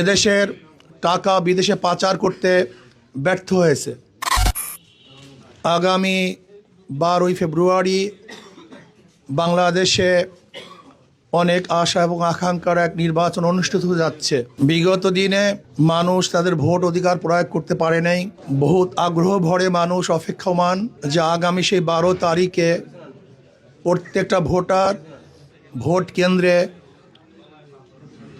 এদেশের টাকা বিদেশে পাচার করতে ব্যর্থ হয়েছে। আগামী বারোই ফেব্রুয়ারি বাংলাদেশে অনেক আশা এবং আকাঙ্ক্ষার এক নির্বাচন অনুষ্ঠিত হয়ে যাচ্ছে। বিগত দিনে মানুষ তাদের ভোট অধিকার প্রয়োগ করতে পারে নাই। বহুত আগ্রহ ভরে মানুষ অপেক্ষমান যে আগামী সেই বারো তারিখে প্রত্যেকটা ভোটার ভোট কেন্দ্রে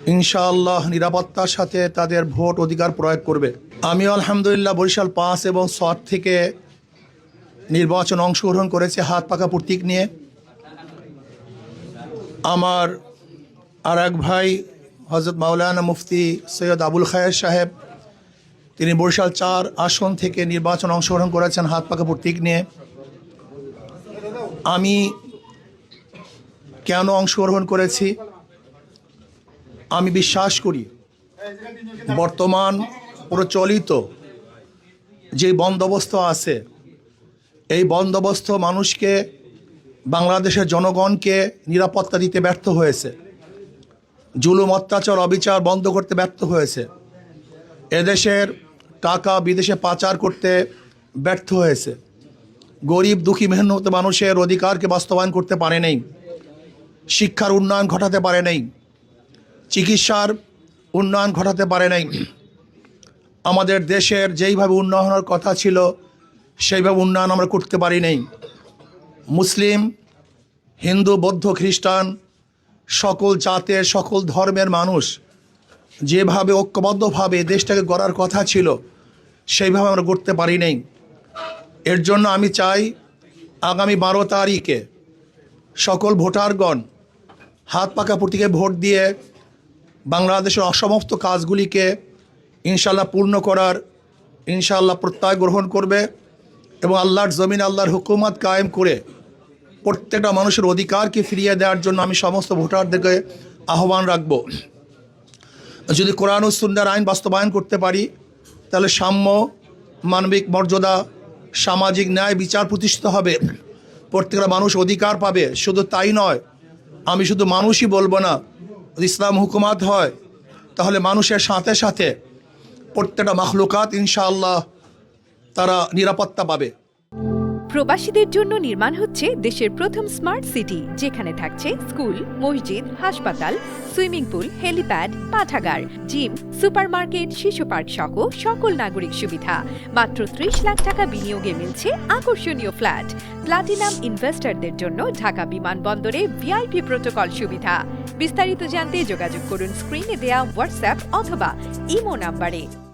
ইনশাআল্লাহ নিরাপত্তার সাথে তাদের ভোট অধিকার প্রয়োগ করবে। আমি আলহামদুলিল্লাহ বরিশাল পাঁচ এবং শট থেকে নির্বাচন অংশগ্রহণ করেছে, হাত পাকা প্রতীক নিয়ে। আমার আর এক ভাই হজরত মাওলানা মুফতি সৈয়দ আবুল খায়ের সাহেব, তিনি বরিশাল চার আসন থেকে নির্বাচন অংশগ্রহণ করেছেন, হাত পাকা প্রতীক নিয়ে। আমি কেন অংশগ্রহণ করেছি? আমি বিশ্বাস করি, বর্তমান প্রচলিত যে বন্দোবস্ত আছে, এই বন্দোবস্ত মানুষকে, বাংলাদেশের জনগণকে নিরাপত্তা দিতে ব্যর্থ হয়েছে। জুলুম, অত্যাচার, অবিচার বন্ধ করতে ব্যর্থ হয়েছে। এদেশের টাকা বিদেশে পাচার করতে ব্যর্থ হয়েছে। গরিব, দুঃখী, মেহনত মানুষের অধিকারকে বাস্তবায়ন করতে পারে নেই। শিক্ষার উন্নয়ন ঘটাতে পারে নাই। চিকিৎসার উন্নয়ন ঘটাতে পারে নাই। আমাদের দেশের যেইভাবে উন্নয়নের কথা ছিল, সেইভাবে উন্নয়ন আমরা করতে পারি নাই। মুসলিম, হিন্দু, বৌদ্ধ, খ্রিস্টান, সকল জাতের, সকল ধর্মের মানুষ যেভাবে ঐক্যবদ্ধভাবে দেশটাকে গড়ার কথা ছিল, সেইভাবে আমরা করতে পারি নাই। এর জন্য আমি চাই আগামী বারো তারিখে সকল ভোটারগণ হাত পাকা প্রতীকে ভোট দিয়ে বাংলাদেশের অসমস্ত কাজগুলিকে ইনশাল্লাহ পূর্ণ করার ইনশাল্লাহ প্রত্যয় গ্রহণ করবে এবং আল্লাহর জমিন, আল্লাহর হুকুমত কায়েম করে প্রত্যেকটা মানুষের অধিকারকে ফিরিয়ে দেওয়ার জন্য আমি সমস্ত ভোটারদেরকে আহ্বান রাখব। যদি কোরআন সুন্দর আইন বাস্তবায়ন করতে পারি, তাহলে সাম্য, মানবিক মর্যাদা, সামাজিক ন্যায় বিচার প্রতিষ্ঠিত হবে। প্রত্যেকটা মানুষ অধিকার পাবে। শুধু তাই নয়, আমি শুধু মানুষই বলব না ইসলাম হুকুমাত হয়, তাহলে মানুষের সাথে সাথে প্রত্যেকটা মাখলুকাত ইনশাআল্লাহ তারা নিরাপত্তা পাবে। প্রবাসীদের জন্য নির্মাণ হচ্ছে দেশের প্রথম স্মার্ট সিটি, যেখানে থাকছে স্কুল, মসজিদ, হাসপাতাল, সুইমিং পুল, হেলিপ্যাড, পাঠাগার, জিম, সুপারমার্কেট, শিশু পার্ক সহ সকল নাগরিক সুবিধা। মাত্র ত্রিশ লাখ টাকা বিনিয়োগে মিলছে আকর্ষণীয় ফ্ল্যাট। প্লাটিনাম ইনভেস্টরদের জন্য ঢাকা বিমানবন্দরে ভিআইপি প্রোটোকল সুবিধা। বিস্তারিত জানতে যোগাযোগ করুন স্ক্রিনে দেয়া হোয়াটসঅ্যাপ অথবা ইমো নাম্বারে।